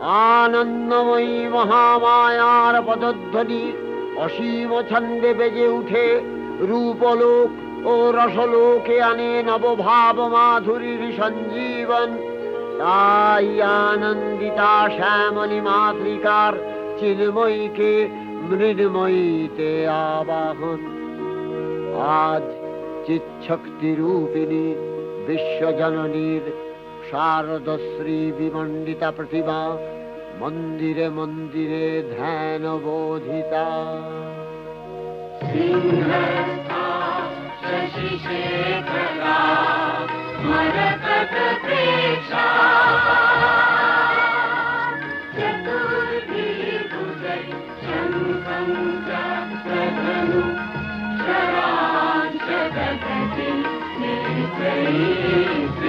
আনন্দময়ী মহামায়ার পদধ্বনি অসীম ছন্দে বেজে উঠে। রূপলোক ও রসলোকে আনে নবভাব মাধুরীর সঞ্জীবন। তাই আনন্দিতা শ্যামলী মাতৃকার চিন্ময়ীকে মৃন্ময়ীতে আবাহন। আজ চিৎশক্তি রূপিণী বিশ্বজননীর শারদশ্রী বিমণ্ডিতা প্রতিভা মন্দিরে মন্দিরে ধ্যান বোধিতা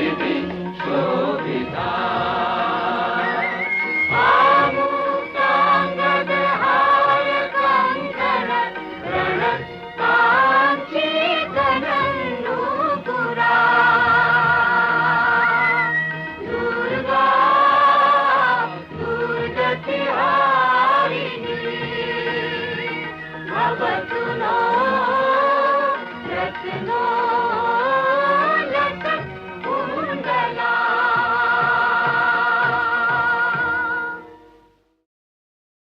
Thank you. We'll be Gopika.